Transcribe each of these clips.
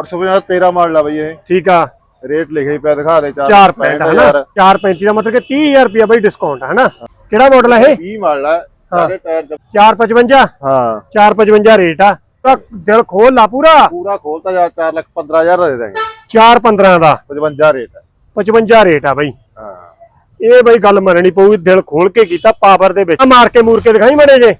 850 13 model ਆ ਬਈ ਇਹ। ਠੀਕ ਆ। ਰੇਟ ਲਿਖਿਆ ਹੀ ਪਿਆ ਦਿਖਾ ਦੇ 4 ਪੈਂਟ ਹੈ ਨਾ 435 ਦਾ ਮਤਲਬ ਕਿ 30000 ਰੁਪਿਆ ਬਈ ਡਿਸਕਾਊਂਟ ਹੈ ਨਾ ਕਿਹੜਾ ਮਾਡਲ ਹੈ ਇਹ? 20 ਮਾਡਲ ਆ ਸਾਰੇ ਟਾਇਰ ਜਬ- 455 ਹਾਂ। 455 ਰੇਟ ਆ। ਤਾਂ ਦਿਲ ਖੋਲ ਲਾ ਪੂਰਾ। ਪੂਰਾ ਖੋਲਤਾ ਜਾ 4 ਲੱਖ 15000 ਦਾ ਦੇ ਦਾਂਗੇ। 415 ਦਾ। 55 ਰੇਟ ਹੈ 55 ਰੇਟ ਆ ਬਈ। ਹਾਂ। ਇਹ ਬਈ ਗੱਲ ਮੰਨਣੀ ਪਊਗੀ ਦਿਲ ਖੋਲ ਕੇ ਕੀਤਾ ਪਾਵਰ ਦੇ ਵਿੱਚ। ਮਾਰ ਕੇ ਮੂਰ ਕੇ ਦਿਖਾਈ ਮੜੇ ਜੇ।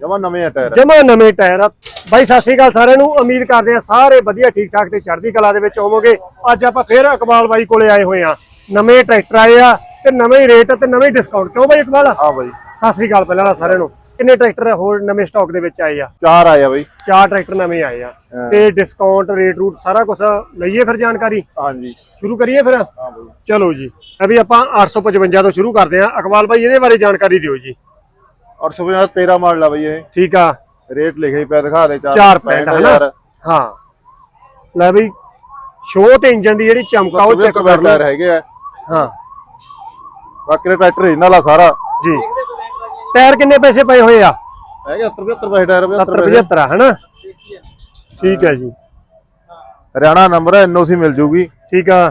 ਜਮਾ ਨਵੇਂ ਆ ਟਾਇਰ। ਜਮਾ ਨਵੇਂ ਟਾਇਰ ਆ। ਬਾਈ ਸਤਿ ਸ੍ਰੀ ਅਕਾਲ ਸਾਰਿਆਂ ਨੂੰ। ਉਮੀਦ ਕਰਦੇ ਆ ਸਾਰੇ ਵਧੀਆ ਠੀਕ ਠਾਕ ਤੇ ਚੜ੍ਹਦੀ ਕਲਾ ਦੇ ਵਿੱਚ ਹੋਵੋਗੇ। ਅੱਜ ਆਪਾਂ ਫੇਰ ਇਕਬਾਲ ਬਾਈ ਕੋਲੇ ਆਏ ਹੋਏ ਆ ਨਵੇਂ ਟਰੈਕਟਰ ਆਏ ਆ ਤੇ ਨਵੇਂ ਰੇਟ ਤੇ ਨਵੇਂ ਡਿਸਕਾਊਂਟ ਕਿਉਂ ਬਾਈ ਇਕਬਾਲ? ਹਾਂ ਬਈ। ਸਤਿ ਸ੍ਰੀ ਅਕਾਲ ਪਹਿਲਾਂ ਸਾਰਿਆਂ ਨੂੰ। ਕਿੰਨੇ ਟਰੈਕਟਰ ਹੋਰ ਨਵੇਂ ਸਟਾਕ ਦੇ ਵਿੱਚ ਆਏ ਆ? ਚਾਰ ਆਇਆ ਬਈ। ਚਾਰ ਟਰੈਕਟਰ ਨਵੇਂ ਆਏ ਆ। ਤੇ ਡਿਸਕਾਊਂਟ ਰੇਟ ਰੂਟ ਸਾਰਾ ਕੁਝ ਲਈਏ ਫਿਰ ਜਾਣਕਾਰੀ? ਹਾਂਜੀ। ਸ਼ੁਰੂ ਕਰੀਏ ਫਿਰ? ਹਾਂ ਬਈ। ਚਲੋ ਜੀ। ਅਭੀ ਆਪਾਂ 855 ਤੋਂ ਸ਼ੁਰੂ ਕਰਦੇ ਆ ਇਕਬਾਲ ਬਾਈ ਇਹਦੇ ਬਾਰੇ ਜਾਣਕਾਰੀ ਦਿਓ ਜੀ। 850 13 ਮਾਡਲ ਆ ਬਈ ਇਹ। ਠੀਕ ਆ। ਰੇਟ ਲਿਖਿਆ ਹੀ ਪਿਆ ਦਿਖਾ ਦੇ 4 ਪੈਂਟ ਹੈ ਨਾ ਹਾਂ। ਲੈ ਬਈ ਸ਼ੋ ਤੇ ਇੰਜਨ ਦੀ ਜਿਹੜੀ ਚਮਕਾ ਉਹ ਚੈੱਕ ਕਰ ਲਓ। ਹੈਗੇ ਆ। ਹਾਂ। ਬਾਕੀ ਟਰੈਕਟਰ ਇਹਨਾਂ ਵਾਲਾ ਸਾਰਾ। ਜੀ। ਟਾਇਰ ਕਿੰਨੇ ਪੈਸੇ ਪਏ ਹੋਏ ਆ? ਹੈਗੇ 70 75 ਪੈਸੇ ਟਾਇਰ 70 75 ਹੈ ਨਾ ਠੀਕ ਹੈ ਜੀ। ਹਰਿਆਣਾ ਨੰਬਰ ਹੈ ਐਨਓਸੀ ਮਿਲ ਜੂਗੀ। ਠੀਕ ਆ।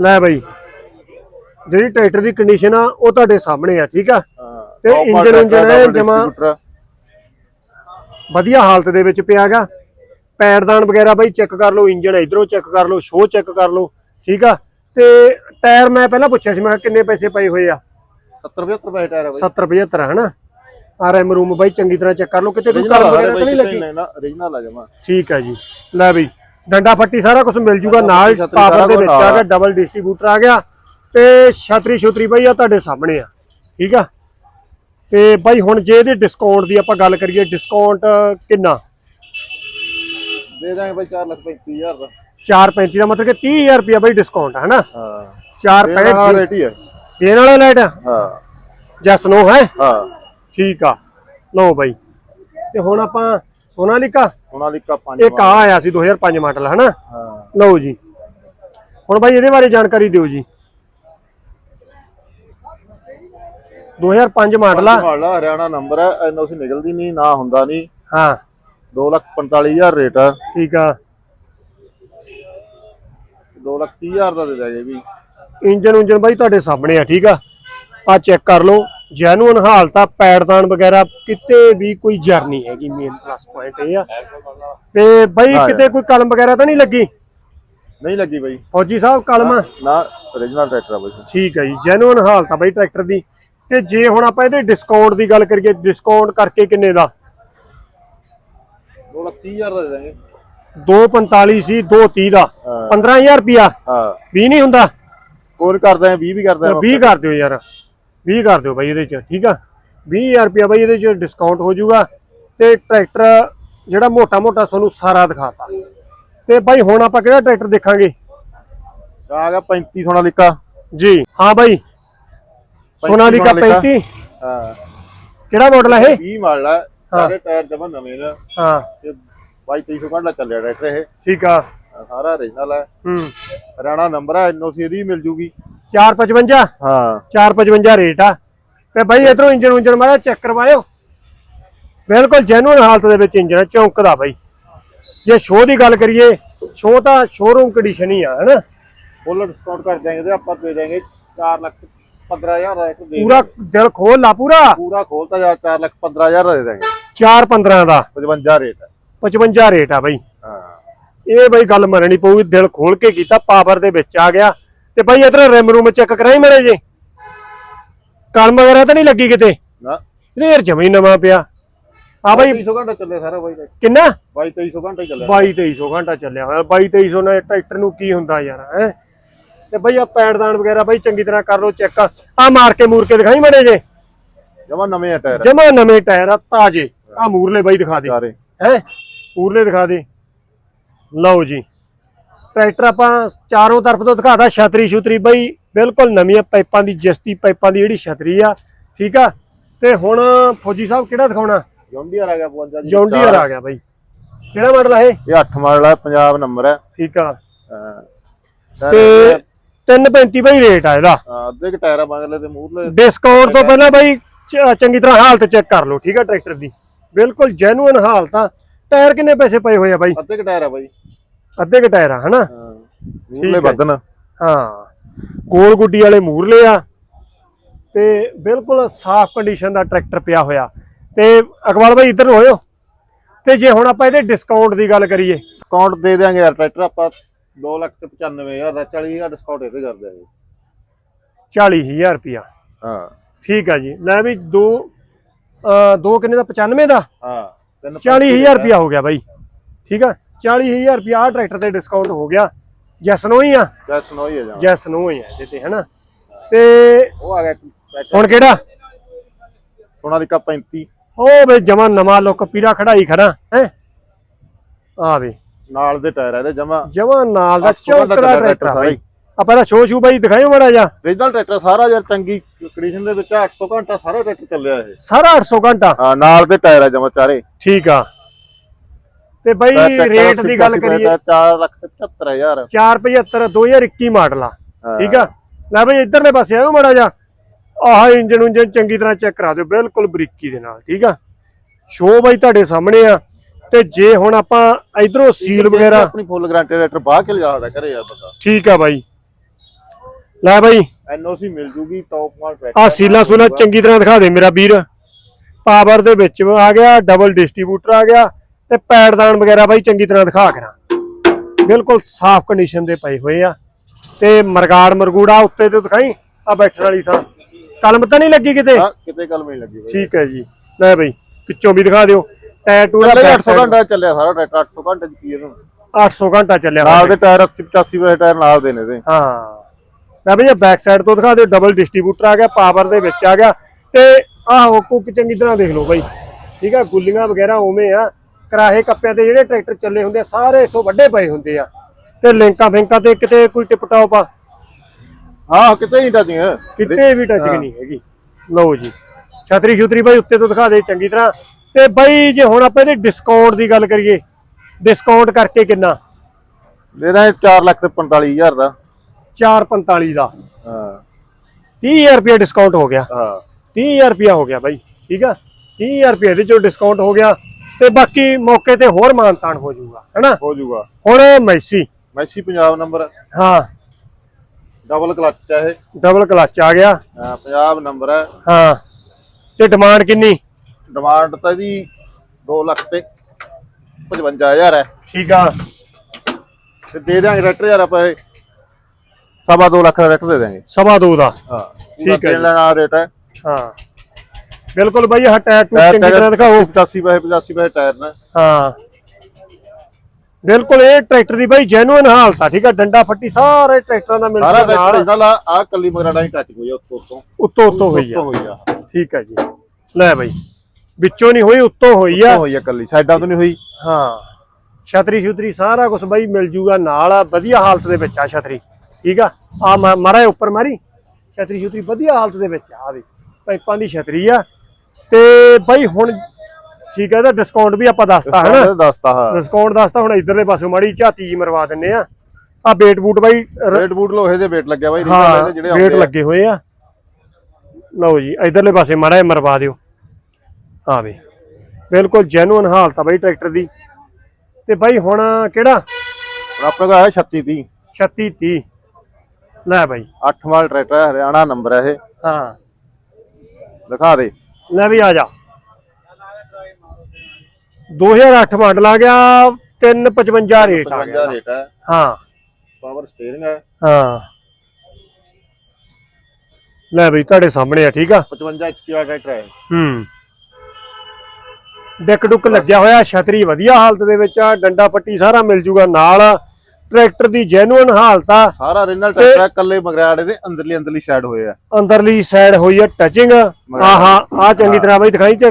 ਲੈ ਬਈ। ਜਿਹੜੀ ਟਰੈਕਟਰ ਦੀ ਕੰਡੀਸ਼ਨ ਆ ਉਹ ਤੁਹਾਡੇ ਸਾਹਮਣੇ ਆ ਠੀਕ ਆ? ਤੇ ਇੰਜਨ ਇੰਜਨ ਹੈ ਜਮਾ ਵਧੀਆ ਹਾਲਤ ਦੇ ਵਿੱਚ ਪਿਆਗਾ ਪੈਰਦਾਨ ਵਗੈਰਾ ਬਈ ਚੈੱਕ ਕਰ ਲਓ ਇੰਜਨ ਇਧਰੋਂ ਚੈੱਕ ਕਰ ਲਓ ਸ਼ੋ ਚੈੱਕ ਕਰ ਲਓ ਠੀਕ ਆ? ਤੇ ਟਾਇਰ ਮੈਂ ਪਹਿਲਾਂ ਪੁੱਛਿਆ ਸੀ ਮੈਂ ਕਿੰਨੇ ਪੈਸੇ ਪਏ ਹੋਏ ਆ? 70 75 ਪੈਸੇ ਟਾਇਰ ਆ ਬਈ। 70 75 ਹਨਾ? ਆਰਐਮ ਰੂਮ ਬਾਈ ਚੰਗੀ ਤਰ੍ਹਾਂ ਚੈੱਕ ਕਰ ਲਓ ਕਿਤੇ ਕੋਈ ਕਲਮ ਵਗੈਰਾ ਤਾਂ ਨਹੀਂ ਲੱਗੀ? ਨਾ origignal ਆ ਜਮਾ। ਠੀਕ ਹੈ ਜੀ। ਲੈ ਬਈ ਡੰਡਾ ਫੱਟੀ ਸਾਰਾ ਕੁਝ ਮਿਲ ਜੂਗਾ ਨਾਲ ਪਾਵਰ ਦੇ ਵਿੱਚ ਆ ਗਿਆ ਡਬਲ ਡਿਸਟ੍ਰੀਬਿਊਟਰ ਆ ਗਿਆ। ਤੇ ਛਤਰੀ ਛੁਤਰੀ ਬਈ ਆ ਤੁਹਾਡੇ ਸਾਹਮਣੇ ਆ ਠੀਕ ਆ? ਤੇ ਬਾਈ ਹੁਣ ਜੇ ਇਹਦੇ ਡਿਸਕਾਊਂਟ ਦੀ ਆਪਾਂ ਗੱਲ ਕਰੀਏ ਡਿਸਕਾਊਂਟ ਕਿੰਨਾ? ਦੇ ਦਾਂਗੇ ਬਈ 4 ਲੱਖ 35000 ਦਾ। 435 ਦਾ ਮਤਲਬ ਕਿ 30000 ਰੁਪਿਆ ਬਈ ਡਿਸਕਾਊਂਟ ਹੈ। ਨਾ ਹਾਂ 465 ਹਾਂ ਰੇਟ ਹੀ ਹੈ ਦੇਣ ਵਾਲਾ ਲਾਈਟ ਹਾਂ। ਜੈਸ ਨੋ ਹੈ? ਹਾਂ। ਠੀਕ ਆ। ਲਓ ਬਾਈ। ਤੇ ਹੁਣ ਆਪਾਂ ਸੋਨਾਲੀਕਾ ਸੋਨਾਲੀਕਾ 5 ਇੱਕ ਆ ਆਇਆ ਸੀ 2005 ਮਾਡਲ ਹੈ ਨਾ ਹਾਂ। ਲਓ ਜੀ। ਹੁਣ ਬਾਈ ਇਹਦੇ ਬਾਰੇ ਜਾਣਕਾਰੀ ਦਿਓ ਜੀ। 2005 ਮਾਡਲ ਆ। ਮਾਡਲ ਆ ਹਰਿਆਣਾ ਨੰਬਰ ਹੈ ਐਨਓਸੀ ਨਿਕਲਦੀ ਨਹੀਂ ਨਾ ਹੁੰਦਾ ਨਹੀਂ। ਹਾਂ। 2 ਲੱਖ 45000 ਰੇਟ ਆ। ਠੀਕ ਆ। 2 ਲੱਖ 30000 ਦਾ ਦੇ ਦਾਂਗੇ ਵੀ। ਇੰਜਨ ਉਂਜਨ ਬਾਈ ਤੁਹਾਡੇ ਸਾਹਮਣੇ ਆ ਠੀਕ ਆ। ਆ ਚੈੱਕ ਕਰ ਲਓ ਜੈਨੂਨ ਹਾਲਤ ਆ ਪੈੜਦਾਨ ਵਗੈਰਾ ਕਿਤੇ ਵੀ ਕੋਈ ਜਰ ਨਹੀਂ ਹੈਗੀ ਮੇਨ ਪਲੱਸ ਪੁਆਇੰਟ ਇਹ ਆ। ਤੇ ਬਾਈ ਕਿਤੇ ਕੋਈ ਕਲਮ ਵਗੈਰਾ ਤਾਂ ਨਹੀਂ ਲੱਗੀ? ਨਹੀਂ ਲੱਗੀ ਬਈ। ਫੌਜੀ ਸਾਹਿਬ ਕਲਮ? ਆ? ਨਾ origignal ਟਰੈਕਟਰ ਆ ਬਈ। ਠੀਕ ਹੈ ਜੀ ਜੈਨੂਨ ਹਾਲਤ ਆ ਬਾਈ ਟਰੈਕਟਰ ਦੀ। ਤੇ ਜੇ ਹੁਣ ਆਪਾਂ ਇਹਦੇ ਡਿਸਕਾਊਂਟ ਦੀ ਗੱਲ ਕਰੀਏ ਡਿਸਕਾਊਂਟ ਕਰਕੇ ਕਿੰਨੇ ਦਾ? 2 ਲੱਖ 30000 ਦਾ ਦੇ ਦਾਂਗੇ। 245 ਸੀ 230 ਦਾ। ਹਾਂ। 15000 ਰੁਪਿਆ ਹਾਂ। 20 ਨਹੀਂ ਹੁੰਦਾ? ਕੋਰ ਕਰਦੇ ਆ 20 ਵੀ ਕਰਦੇ ਆ 20 ਕਰ ਦਿਓ ਯਾਰ। 20 ਕਰ ਦਿਓ ਬਾਈ ਇਹਦੇ ਚ ਠੀਕ ਆ? 20000 ਰੁਪਿਆ ਬਾਈ ਇਹਦੇ ਚ ਡਿਸਕਾਊਂਟ ਹੋ ਜਾਊਗਾ ਤੇ ਟਰੈਕਟਰ ਜਿਹੜਾ ਮੋਟਾ ਮੋਟਾ ਤੁਹਾਨੂੰ ਸਾਰਾ ਦਿਖਾਤਾ। ਤੇ ਬਾਈ ਹੁਣ ਆਪਾਂ ਕਿਹੜਾ ਟਰੈਕਟਰ ਦੇਖਾਂਗੇ? ਆ ਗਿਆ 35 ਸੋਨਾਲੀਕਾ ਜੀ। ਹਾਂ ਬਾਈ। ਸੋਨਾਲੀਕਾ 35 ਹਾਂ। ਕਿਹੜਾ ਮਾਡਲ ਹੈ ਇਹ? 20 ਮਾਡਲ ਆ। ਸਾਰੇ ਟਾਇਰ ਜਮਾ ਨਵੇਂ ਨੇ। ਹਾਂ। ਤੇ 2200 ਘੰਟਾ ਚੱਲਿਆ ਟਰੈਕਟਰ ਇਹ। ਠੀਕ ਆ। ਸਾਰਾ origignal ਹੈ ਹੂੰ। ਹਰਿਆਣਾ ਨੰਬਰ ਹੈ ਐਨਓਸੀ ਇਹਦੀ ਮਿਲ ਜੂਗੀ। 455 ਹਾਂ। 455 ਰੇਟ ਆ। ਤੇ ਬਾਈ ਇਧਰੋਂ ਇੰਜਨ ਉਂਜਨ ਮਾਰਾ ਚੈੱਕ ਕਰਵਾਇਓ। ਬਿਲਕੁਲ ਜੈਨੂਨ ਹਾਲਤ ਦੇ ਵਿੱਚ ਇੰਜਨ ਚੌਂਕਦਾ ਬਾਈ। ਜੇ ਸ਼ੋਅ ਦੀ ਗੱਲ ਕਰੀਏ ਸ਼ੋਅ ਤਾਂ ਸ਼ੋਰੂਮ ਕੰਡੀਸ਼ਨ ਹੀ ਆ ਹਨਾ? ਫੁੱਲ ਡਿਸਕਾਊਂਟ ਕਰ ਦਿਆਂਗੇ ਤੇ ਆਪਾਂ ਦੇ ਦਾਂਗੇ 4 ਲੱਖ 15000 ਦਾ ਇੱਕ ਦੇ ਪੂਰਾ ਦਿਲ ਖੋਲ ਲਾ ਪੂਰਾ। ਪੂਰਾ ਖੋਲਤਾ ਜਾ 4 ਲੱਖ 15000 ਦਾ ਦੇ ਦਾਂਗੇ 4 15 ਦਾ। 55 ਰੇਟ ਹੈ। 55 ਰੇਟ ਆ ਬਾਈ। ਹਾਂ। ਇਹ ਬਾਈ ਗੱਲ ਮੰਨਣੀ ਪਊਗੀ ਦਿਲ ਖੋਲ ਕੇ ਕੀਤਾ ਪਾਵਰ ਦੇ ਵਿੱਚ ਆ ਗਿਆ। ਤੇ ਬਾਈ ਇਧਰ ਰਿਮ ਰੂਮ ਚੈੱਕ ਕਰਾਈ ਮੇਰੇ ਜੇ। ਕਲਮ ਵਗੈਰਾ ਤਾਂ ਨਹੀਂ ਲੱਗੀ ਕਿਤੇ? ਨਾ। ਰੇਰ ਜਮੀ ਨਵਾਂ ਪਿਆ। ਆ ਬਾਈ 2200 ਘੰਟਾ ਚੱਲਿਆ ਸਾਰਾ ਬਾਈ ਕਿੰਨਾ? 2200 ਘੰਟਾ ਹੀ ਚੱਲਿਆ। 22 2300 ਘੰਟਾ ਚੱਲਿਆ ਹੋਇਆ। 22 2300 ਨਾਲ ਟਰੈਕਟਰ ਨੂੰ ਕੀ ਹੁੰਦਾ ਯਾਰ ਹੈ? ਤੇ ਬਈ ਆ ਪੈੜਦਾਨ ਵਗੈਰਾ ਬਈ ਚੰਗੀ ਤਰ੍ਹਾਂ ਕਰ ਲਓ ਚੈੱਕ। ਆ ਮਾਰ ਕੇ ਮੂਰ ਕੇ ਦਿਖਾਈ ਮੜੇ ਜੇ? ਜਮਾ ਨਵੇਂ ਆ ਟਾਇਰ ਜਮਾ ਨਵੇਂ ਟਾਇਰ ਆ ਤਾਜੇ। ਆ ਮੂਰਲੇ ਬਾਈ ਦਿਖਾ ਦੇ। ਸਾਰੇ। ਹੈ? ਮੂਰਲੇ ਦਿਖਾ ਦੇ। ਲਓ ਜੀ। ਟਰੈਕਟਰ ਆਪਾਂ ਚਾਰੋਂ ਤਰਫ ਤੋਂ ਦਿਖਾਤਾ ਛਤਰੀ ਛੁਤਰੀ। ਬਈ ਬਿਲਕੁਲ ਨਵੀਆਂ ਪਾਈਪਾਂ ਦੀ ਜਸਤੀ ਪਾਈਪਾਂ ਦੀ ਜਿਹੜੀ ਛਤਰੀ ਆ। ਠੀਕ ਆ? ਤੇ ਹੁਣ ਫੌਜੀ ਸਾਹਿਬ ਕਿਹੜਾ ਦਿਖਾਉਣਾ? ਜੌਂਡੀਅਰ ਆ ਗਿਆ 52 ਜੀ ਜੌਂਡੀਅਰ ਆ ਗਿਆ ਬਾਈ। ਕਿਹੜਾ ਮਾਡਲ ਆ ਇਹ? ਇਹ 8 ਮਾਡਲ ਹੈ ਪੰਜਾਬ ਨੰਬਰ ਹੈ ਠੀਕ ਆ। ਤੇ 335 ਬਾਈ ਰੇਟ ਆ ਇਹਦਾ। ਹਾਂ, ਅੱਧੇ ਕ ਟਾਇਰ ਆ ਮਗਲੇ ਤੇ ਮੂਹਰਲੇ ਡਿਸਕਾਊਂਟ ਤੋਂ ਪਹਿਲਾਂ ਬਾਈ ਚੰਗੀ ਤਰ੍ਹਾਂ ਹਾਲਤ ਚੈੱਕ ਕਰ ਲਓ ਠੀਕ ਆ ਟਰੈਕਟਰ ਦੀ। ਬਿਲਕੁਲ ਜੈਨੂਇਨ ਹਾਲਤ ਆ। ਟਾਇਰ ਕਿੰਨੇ ਪੈਸੇ ਪਏ ਹੋਏ ਆ ਬਾਈ ਅੱਧੇ ਕੁ ਟਾਇਰ ਆ ਬਾਈ ਅੱਧੇ ਕ ਟਾਇਰ ਆ ਹਨਾ? ਹਾਂ ਮੂਰਲੇ ਹੈ। ਵਧਣ ਹਾਂ। ਗੋਲ ਗੁੱਡੀ ਵਾਲੇ ਮੂਰਲੇ ਆ। ਤੇ ਬਿਲਕੁਲ ਸਾਫ਼ ਕੰਡੀਸ਼ਨ ਦਾ ਟਰੈਕਟਰ ਪਿਆ ਹੋਇਆ। ਤੇ ਅਕਵਾਲ ਭਾਈ ਇੱਧਰ ਹੋਇਓ। ਤੇ ਜੇ ਹੁਣ ਆਪਾਂ ਇਹਦੇ ਡਿਸਕਾਊਂਟ ਦੀ ਗੱਲ ਕਰੀਏ। ਡਿਸਕਾਊਂਟ ਦੇ ਦਿਆਂਗੇ ਯਾਰ ਟਰੈਕਟਰ ਆਪਾਂ। 2 ਲੱਖ ਤੇ 95000 ਦਾ 40000 ਡਿਸਕਾਊਂਟ ਇਹਦੇ ਕਰ ਦਿਆਂਗੇ 40000 ਰੁਪਿਆ ਹਾਂ। ਠੀਕ ਆ ਜੀ। ਲੈ ਵੀ ਦੋ ਅ ਦੋ ਕਿੰਨੇ ਦਾ? 95 ਦਾ? ਹਾਂ ਤਿੰਨ 40000 ਰੁਪਿਆ ਹੋ ਗਿਆ ਬਾਈ। ਠੀਕ ਆ? 40000 ਰੁਪਿਆ ਆ ਟਰੈਕਟਰ ਤੇ ਡਿਸਕਾਊਂਟ ਹੋ ਗਿਆ। ਜੈਸ ਨੂੰ ਹੀ ਆ। ਜੈਸ ਨੋ ਹੀ ਆ ਜਾ ਜੈਸ ਨੂੰ ਹੀ ਆ ਇਹਦੇ ਤੇ ਹਨਾ? ਤੇ ਉਹ ਆ ਗਿਆ ਹੁਣ ਕਿਹੜਾ? ਸੋਨਾਲੀਕਾ 35 ਉਹ ਵੇ ਜਮਾ ਨਵਾਂ ਲੁੱਕ ਪੀਰਾ ਖੜਾਈ ਖੜਾ ਹੈ? ਆ ਵੇ। ਨਾਲ ਦੇ ਟਾਇਰ ਆ ਇਹਦੇ ਜਮਾ ਜਮਾ ਨਾਲ ਦਾ ਚੌਕੜਾ ਟਰੈਕਟਰ ਆ ਸਾਰਾ ਬਾਈ। ਹੀ। ਆਪਾਂ ਦਾ ਸ਼ੋ ਸ਼ੂ ਬਾਈ ਦਿਖਾਇਓ ਮਾੜਾ ਜਾ ਰੀਜਨਲ ਟਰੈਕਟਰ ਸਾਰਾ ਯਾਰ ਚੰਗੀ ਕੰਡੀਸ਼ਨ ਦੇ ਵਿੱਚ 800 ਘੰਟਾ ਸਾਰਾ ਟਰੈਕਟਰ ਚੱਲਿਆ ਇਹ। ਸਾਰਾ 800 ਘੰਟਾ? ਹਾਂ ਨਾਲ ਦੇ ਟਾਇਰ ਆ ਜਮਾ ਚਾਰੇ। ਠੀਕ ਆ। ਤੇ ਬਾਈ ਰੇਟ ਦੀ ਗੱਲ ਕਰੀਏ। 4 ਲੱਖ ਤੇ 75000 475 2021 ਮਾਡਲ ਆ। ਠੀਕ ਆ? ਲੈ ਬਈ ਇਧਰਲੇ ਪਾਸੇ ਆਓ ਮਾੜਾ ਜਾ ਆਹ ਇੰਜਨ ਉਂਜਨ ਚੰਗੀ ਤਰ੍ਹਾਂ ਚੈੱਕ ਕਰਾ ਦਿਓ ਬਿਲਕੁਲ ਬਰੀਕੀ ਦੇ ਨਾਲ ਠੀਕ ਆ? ਸ਼ੋ ਬਾਈ ਤੁਹਾਡੇ ਸਾਹਮਣੇ ਆ। ਤੇ ਜੇ ਹੁਣ ਆਪਾਂ ਇਧਰੋਂ ਸੀਲ ਵਗੈਰਾ ਆਪਣੀ ਫੁੱਲ ਗਾਰੰਟੀ ਟਰੈਕਟਰ ਬਾਹਰ ਕੇ ਲਿਜਾ ਸਕਦਾ ਘਰੇ ਯਾਰ ਬੰਦਾ? ਠੀਕ ਆ ਬਾਈ। ਲੈ ਬਾਈ। ਐਨਓਸੀ ਮਿਲ ਜੂਗੀ ਟੌਪ ਮਾਲ ਟਰੈਕਟਰ ਆ ਸੀਲਾ ਸੂਲਾ ਚੰਗੀ ਤਰ੍ਹਾਂ ਦਿਖਾ ਦੇ ਮੇਰਾ ਵੀਰ। ਪਾਵਰ ਦੇ ਵਿੱਚ ਆ ਗਿਆ ਡਬਲ ਡਿਸਟ੍ਰੀਬਿਊਟਰ ਆ ਗਿਆ ਤੇ ਪੈਡਦਾਨ ਵਗੈਰਾ ਬਾਈ ਚੰਗੀ ਤਰ੍ਹਾਂ ਦਿਖਾ ਕਰਾਂ। ਬਿਲਕੁਲ ਸਾਫ਼ ਕੰਡੀਸ਼ਨ ਦੇ ਪਏ ਹੋਏ ਆ। ਤੇ ਮਰਗਾੜ ਮਰਗੂੜਾ ਉੱਤੇ ਤੇ ਦਿਖਾਈ ਆ ਬੈਠਣ ਵਾਲੀ ਥਾਂ। ਕਲਮ ਤਾਂ ਨਹੀਂ ਲੱਗੀ ਕਿਤੇ? ਹਾਂ ਕਿਤੇ ਗੱਲ ਨਹੀਂ ਲੱਗੀ ਠੀਕ ਹੈ ਜੀ। ਲੈ ਬਈ ਪਿੱਛੋਂ ਵੀ ਦਿਖਾ ਦਿਓ। ਟਾਇਰ ਟੂਰਾ back 800 side ਘੰਟਾ ਚੱਲਿਆ ਸਾਰਾ ਟਰੈਕਟਰ 800 ਘੰਟੇ ਚ ਕੀ ਇਹਨੂੰ 800 ਘੰਟਾ ਚੱਲਿਆ ਨਾਲ ਹੋਇਆ ਦੇ ਟਾਇਰ 80 85 ਵੇ ਟਾਇਰ ਨਾਲ ਦੇ ਨੇ ਇਹਦੇ। ਹਾਂ। ਲੈ ਬਈ ਇਹ ਬੈਕ ਸਾਈਡ ਤੋਂ ਦਿਖਾ ਦਿਓ ਡਬਲ ਡਿਸਟ੍ਰੀਬਿਊਟਰ ਆ ਗਿਆ ਪਾਵਰ ਦੇ ਵਿੱਚ ਆ ਗਿਆ। ਤੇ ਆਹ ਕੁੱਕ ਚੰਗੀ ਤਰ੍ਹਾਂ ਦੇਖ ਲਓ ਬਾਈ। ਠੀਕ ਆ ਗੁੱਲੀਆਂ ਵਗੈਰਾ ਉਵੇਂ ਆ। ਕਰਾਹੇ ਕੱਪਿਆਂ ਤੇ ਜਿਹੜੇ ਟਰੈਕਟਰ ਚੱਲੇ ਹੁੰਦੇ ਆ ਸਾਰੇ ਇੱਥੋਂ ਵੱਡੇ ਪਏ ਹੁੰਦੇ ਆ। ਤੇ ਲਿੰਕਾਂ ਫਿੰਕਾਂ ਤੇ ਕਿਤੇ ਕੋਈ ਟਿਪ ਟਾਪ ਆ। ਹਾਂ ਕਿਤੇ ਨਹੀਂ ਟੱਚਿੰਗ ਕਿਤੇ ਵੀ ਟੱਚ ਨਹੀਂ ਹੈਗੀ। ਲਓ ਜੀ। ਛਤਰੀ ਛੁਤਰੀ ਬਾਈ ਉੱਤੇ ਤੋਂ ਦਿਖਾ ਦੇ ਚੰਗੀ ਤਰ੍ਹਾਂ। ਤੇ ਬਾਈ ਜੇ ਹੁਣ ਆਪਾਂ ਇਹਦੇ ਡਿਸਕਾਊਂਟ ਦੀ ਗੱਲ ਕਰੀਏ ਡਿਸਕਾਊਂਟ ਕਰਕੇ ਕਿੰਨਾ? ਦੇ ਦਾਂ 4 ਲੱਖ ਤੇ 45000 ਦਾ। 445 ਦਾ। ਹਾਂ। 30000 ਰੁਪਏ ਡਿਸਕਾਊਂਟ ਹੋ ਗਿਆ। ਹਾਂ। 30000 ਰੁਪਿਆ ਹੋ ਗਿਆ ਬਾਈ ਠੀਕ ਆ? 30000 ਰੁਪਏ ਦੇ ਚੋਂ ਡਿਸਕਾਊਂਟ ਹੋ ਗਿਆ ਤੇ ਬਾਕੀ ਮੌਕੇ ਤੇ ਹੋਰ ਮਾਨਤਾਨ ਹੋ ਜਾਊਗਾ ਹੈਨਾ? ਹੋ ਜਾਊਗਾ। ਹੁਣ ਮੈਸੀ। Massey Punjab number. ਹਾਂ। ਡਬਲ ਕਲਚ ਹੈ ਇਹ। ਡਬਲ ਕਲਚ ਆ ਗਿਆ। ਹਾਂ, ਪੰਜਾਬ ਨੰਬਰ ਹੈ ਹਾਂ। ਤੇ ਡਿਮਾਂਡ ਕਿੰਨੀ? ਡਿਮਾਂਡ ਤਾਂ ਇਹਦੀ 2 ਲੱਖ ਤੇ 55000 ਹੈ। ਠੀਕ ਆ। ਤੇ ਦੇ ਦਿਆਂਗੇ ਟਰੈਕਟਰ ਯਾਰ ਆਪਾਂ ਇਹ। ਸਵਾ 2 ਲੱਖ ਦਾ ਟਰੈਕਟਰ ਦੇ ਦਿਆਂਗੇ। ਸਵਾ ਦੋ ਦਾ। ਹਾਂ ਠੀਕ ਹੈ ਜੀ। ਲੈਣਾ ਰੇਟ ਹੈ। ਹਾਂ। ਬਿਲਕੁਲ ਬਾਈ ਆਹ ਟਾਇਰ ਟੂ ਟਾਇਰ ਚੰਗੀ ਤਰ੍ਹਾਂ ਦਿਖਾਓ। 85 ਬਾਏ 85 ਬਾਏ ਟਾਇਰ ਨੇ। ਹਾਂ। ਬਿਲਕੁਲ ਇਹ ਟਰੈਕਟਰ ਦੀ ਬਾਈ ਜੈਨੂਇਨ ਹਾਲਤ ਆ ਠੀਕ ਆ? ਡੰਡਾ ਫੱਟੀ ਸਾਰੇ ਟਰੈਕਟਰਾਂ ਦਾ ਸਾਰਾ ਮਿਲ ਟਰੈਕਟਰ ਨਾਲ ਆ ਕੱਲੀ ਮਗਰਾੜਾ ਹੀ ਟੱਚ ਹੋਈ ਆ ਉੱਤੋਂ ਉੱਤੋਂ। ਉੱਤੋਂ ਉੱਤੋਂ ਹੋਈ ਆ। ਉੱਤੋਂ ਹੋਈ ਆ। ਠੀਕ ਆ ਜੀ। ਲੈ ਬਾਈ। ਵਿੱਚੋਂ ਨਹੀਂ ਹੋਈ ਉੱਤੋਂ ਹੋਈ ਆ। ਹੋਈ ਆ ਕੱਲੀ ਸਾਈਡਾਂ ਤੋਂ ਨਹੀਂ ਹੋਈ। ਹਾਂ ਛਤਰੀ ਛੁਤਰੀ ਸਾਰਾ ਕੁਝ ਬਾਈ ਮਿਲ ਜੂਗਾ ਨਾਲ ਆ ਵਧੀਆ ਹਾਲਤ ਦੇ ਵਿੱਚ ਆ ਛਤਰੀ। ਠੀਕ ਆ? ਆ ਮਾਰਾ ਉੱਪਰ ਮਾਰੀ। ਛਤਰੀ ਛੁਤਰੀ ਵਧੀਆ ਹਾਲਤ ਦੇ ਵਿੱਚ ਆ ਵੀ ਪਾਈਪਾਂ ਦੀ ਛਤਰੀ ਆ। ਤੇ ਬਾਈ ਹੁਣ ਠੀਕ ਆ ਇਹਦਾ ਡਿਸਕਾਊਂਟ ਵੀ ਆਪਾਂ ਦੱਸਤਾ ਹਨਾ? ਦੱਸਤਾ ਹਾਂ। ਡਿਸਕਾਊਂਟ ਦੱਸਤਾ ਹੁਣ ਇਧਰਲੇ ਪਾਸੋਂ ਮਾੜੀ ਝਾਤੀ ਜੀ ਮਰਵਾ ਦਿੰਨੇ ਆ। ਆ ਬੇਟ ਬੂਟ ਬਾਈ ਰੇਟ ਬੂਟ ਲੋਹੇ ਦੇ ਵੇਟ ਲੱਗਿਆ ਬਾਈ ਹਾਂ ਜਿਹੜੇ ਆ। ਲੱਗੇ ਹੋਏ ਆ। ਲਓ ਜੀ ਇਧਰਲੇ ਪਾਸੇ ਮਾੜਾ ਮਰਵਾ ਦਿਓ। ਹਾਂ ਵੀ ਬਿਲਕੁਲ ਜੈਨੂਇਨ ਹਾਲਤ ਆ ਬਾਈ ਟਰੈਕਟਰ ਦੀ। ਤੇ ਬਾਈ ਹੁਣ ਕਿਹੜਾ? ਹੁਣ ਆਪਣੇ ਕੋਲ ਆਇਆ 36 30 36 30 ਲੈ ਬਾਈ। 8 ਮਾਲ ਟਰੈਕਟਰ ਹੈ ਹਰਿਆਣਾ ਨੰਬਰ ਹੈ ਇਹ। ਹਾਂ। ਦਿਖਾ ਦੇ। ਲੈ ਵੀ ਆ ਜਾ। 2008 ਮਾਡਲ ਆ ਗਿਆ 355 ਰੇਟ ਆ 55 ਗਿਆ ਰੇਟ ਹੈ ਹਾਂ। ਪਾਵਰ ਸਟੀਅਰਿੰਗ ਹੈ ਹਾਂ। ਲੈ ਬਈ ਤੁਹਾਡੇ ਸਾਹਮਣੇ ਆ ਠੀਕ ਆ? 55 HP ਦਾ ਟਰੈਕਟਰ ਹੈ ਹੂੰ। ਡਿੱਕ ਡੁੱਕ ਲੱਗਿਆ ਹੋਇਆ ਛਤਰੀ ਵਧੀਆ ਹਾਲਤ ਦੇ ਵਿੱਚ ਆ ਡੰਡਾ ਪੱਟੀ ਸਾਰਾ ਮਿਲ ਜੂਗਾ ਨਾਲ। ਟਰੈਕਟਰ ਦੀ ਜੈਨੂਇਨ ਹਾਲਤ ਆ। ਸਾਰਾ original ਟਰੈਕਟਰ ਕੱਲੇ ਮਗਰਾੜੇ ਦੇ ਅੰਦਰਲੀ ਅੰਦਰਲੀ ਸਾਈਡ ਹੋਏ ਆ। ਅੰਦਰਲੀ ਸਾਈਡ ਹੋਈ ਆ ਟਚਿੰਗ ਆਹਾ ਆ ਚੰਗੀ ਤਰ੍ਹਾਂ ਬਈ ਦਿਖਾਈ ਚ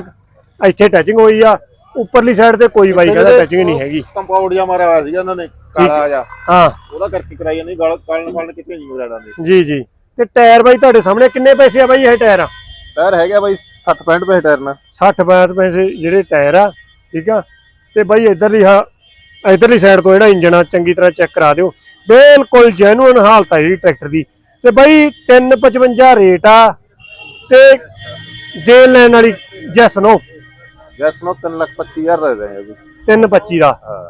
ਇੱਥੇ ਟਚਿੰਗ ਹੋਈ ਆ। ਉੱਪਰਲੀ ਸਾਈਡ ਤੇ ਕੋਈ ਬਾਈ ਕਹਿੰਦਾ ਟਚਿੰਗ ਨਹੀਂ ਹੈਗੀ। ਕੰਪਾਊਂਡ ਜਿਹਾ ਮਾਰਿਆ ਹੋਇਆ ਸੀਗਾ ਇਹਨਾਂ ਨੇ ਕਾਲਾ ਜਿਹਾ। ਹਾਂ। ਉਹਦਾ ਕਰਕੇ ਕਰਾਈ ਨਹੀਂ ਗਲ ਕਾਲਨ ਕਾਲਨ ਕਿੱਥੇ ਨਹੀਂ ਮਗਰਾੜਾ ਦੇ ਜੀ ਜੀ। ਤੇ ਟਾਇਰ ਬਾਈ ਤੁਹਾਡੇ ਸਾਹਮਣੇ ਕਿੰਨੇ ਪੈਸੇ ਆ ਬਾਈ ਇਹ ਟਾਇਰ? ਟਾਇਰ ਹੈਗਾ ਬਾਈ 60 65 ਪੈਸੇ ਟਾਇਰ ਨਾਲ 60 65 ਪੈਸੇ ਜਿਹੜੇ ਟਾਇਰ ਆ ਠੀਕ ਆ? ਤੇ ਬਾਈ ਇਧਰਲੀ ਹਾਂ ਇਧਰਲੀ ਸਾਈਡ ਤੋਂ ਜਿਹੜਾ ਇੰਜਨ ਆ ਚੰਗੀ ਤਰ੍ਹਾਂ ਚੈੱਕ ਕਰਾ ਦਿਓ। ਬਿਲਕੁਲ ਜੈਨੂਇਨ ਹਾਲਤ ਆ ਜਿਹੜੀ ਟਰੈਕਟਰ ਦੀ। ਤੇ ਬਾਈ 355 ਰੇਟ ਆ ਤੇ ਦੇਣ ਲੈਣ ਵਾਲੀ ਜੈਸ ਨੋ। ਜੈਸ ਨੂੰ 3 ਲੱਖ 25000 ਦਾ ਦੇ ਦਾਂਗੇ ਜੀ 325 ਦਾ। ਹਾਂ।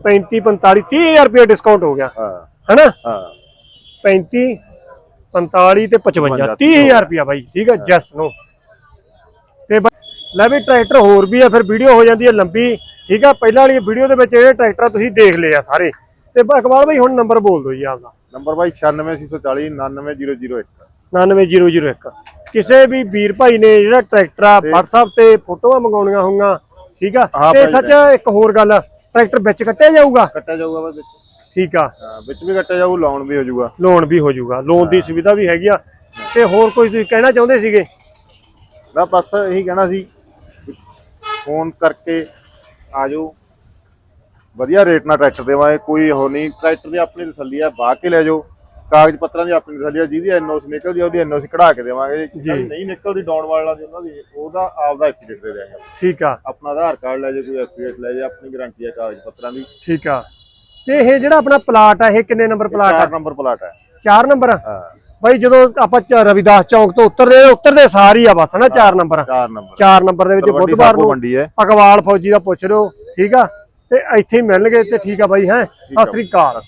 35 45 30000 ਰੁਪਏ ਡਿਸਕਾਊਂਟ ਹੋ ਗਿਆ। ਹਾਂ। ਹਨਾ? ਹਾਂ। 35 45 ਤੇ 55 30000 ਰੁਪਿਆ ਬਾਈ। ਠੀਕ ਹੈ। ਜੈਸ ਨੂੰ। ਲੈ ਵੀ ਟਰੈਕਟਰ ਹੋਰ ਵੀ ਆ ਫਿਰ ਵੀਡੀਓ ਹੋ ਜਾਂਦੀ ਹੈ ਲੰਬੀ। ਠੀਕ ਆ ਪਹਿਲਾਂ ਵਾਲੀ ਵੀਡੀਓ ਦੇ ਵਿੱਚ ਇਹ ਟਰੈਕਟਰ ਤੁਸੀਂ ਦੇਖ ਲਏ ਆ ਸਾਰੇ। ਤੇ ਇਕਬਾਲ ਬਾਈ ਹੁਣ ਨੰਬਰ ਬੋਲ ਦਿਓ ਜੀ ਆਪਦਾ। ਨੰਬਰ ਬਾਈ 96640 99001 99001 ਕਿਸੇ ਵੀ ਵੀਰ ਭਾਈ ਨੇ ਜਿਹੜਾ ਟਰੈਕਟਰ ਆ WhatsApp ਤੇ ਫੋਟੋਆਂ ਮੰਗਾਉਣੀਆਂ ਹੋਊਗਾ ਠੀਕ ਆ? ਤੇ ਭਾਈ ਸੱਚ ਇੱਕ ਹੋਰ ਗੱਲ ਟਰੈਕਟਰ ਵਿੱਚ ਕੱਟਿਆ ਜਾਊਗਾ? ਕੱਟਿਆ ਜਾਊਗਾ ਬਾਈ ਵਿੱਚ। ਠੀਕ ਆ। ਵਿੱਚ ਵੀ ਕੱਟਿਆ ਜਾਊ ਲਾਉਣ ਵੀ ਹੋ ਜਾਊਗਾ। ਲੋਨ ਵੀ ਹੋ ਜਾਊਗਾ। ਲੋਨ ਦੀ ਸੁਵਿਧਾ ਵੀ ਹੈਗੀ ਆ। ਤੇ ਹੋਰ ਕੋਈ ਤੁਸੀਂ ਕਹਿਣਾ ਚਾਹੁੰਦੇ ਸੀਗੇ? ਨਾ ਬਸ ਇਹੀ ਕਹਿਣਾ ਸੀ ਫੋਨ ਕਰਕੇ ਆ ਜਾਓ ਵਧੀਆ ਰੇਟ ਨਾਲ ਟਰੈਕਟਰ ਦੇਵਾਂਗੇ ਕੋਈ ਉਹ ਨਹੀਂ। ਟਰੈਕਟਰ ਦੀ ਆਪਣੀ ਤਸੱਲੀ ਆ ਬਾਹ ਕੇ ਲੈ ਜਾਓ। ਕਾਗਜ਼ ਪੱਤਰਾਂ ਦੀ ਆਪਣੀ ਤਸੱਲੀ ਆ ਜਿਹਦੀ ਐਨਓਸੀ ਨਿਕਲਦੀ ਆ, ਉਹਦੀ ਐਨਓਸੀ ਕਢਾ ਕੇ ਦੇਵਾਂਗੇ। ਜਿਹੜੀ ਨਹੀਂ ਨਿਕਲਦੀ ਡਾਉਣ ਵਾਲਾ ਦੀ ਉਹਨਾਂ ਦੀ ਉਹਦਾ ਆਪਦਾ ਐਫੀਡੇਟ ਦੇ ਦੇਵਾਂਗੇ ਠੀਕ ਆ। ਆਪਣਾ ਆਧਾਰ ਕਾਰਡ ਲੈ ਜਾਓ ਕੋਈ ਐਫੀਡੇਟ ਲੈ ਜਾਓ ਆਪਣੀ ਗਾਰੰਟੀ ਆ ਕਾਗਜ਼ ਪੱਤਰਾਂ ਦੀ। ਠੀਕ ਆ। ਤੇ ਇਹ ਜਿਹੜਾ ਆਪਣਾ ਪਲਾਟ ਆ ਇਹ ਕਿੰਨੇ ਨੰਬਰ ਪਲਾਟ ਆ? ਨੰਬਰ ਪਲਾਟ ਹੈ 4 ਨੰਬਰ ਹਾਂ। ਬਾਈ ਜਦੋਂ ਆਪਾਂ ਚ- ਰਵਿਦਾਸ ਚੌਂਕ ਤੋਂ ਉਤਰਦੇ ਉਤਰਦੇ ਸਾਰ ਹੀ ਆ ਬਸ ਨਾ 4 ਨੰਬਰ। ਚਾਰ ਨੰਬਰ। 4 ਨੰਬਰ ਦੇ ਵਿੱਚ ਤਲਵੰਡੀ ਬੁੱਧਵਾਰ ਸਾਬੋ ਨੂੰ ਮੰਡੀ ਹੈ। ਅਕਵਾਲ ਫੌਜੀ ਦਾ ਪੁੱਛ ਲਿਓ ਠੀਕ ਆ? ਤੇ ਇੱਥੇ ਹੀ ਮਿਲਣਗੇ ਤੇ ਠੀਕ ਆ ਬਾਈ ਹੈ? ਸ੍ਰੀ ਸਤਿ ਸ਼੍ਰੀ ਅਕਾਲ।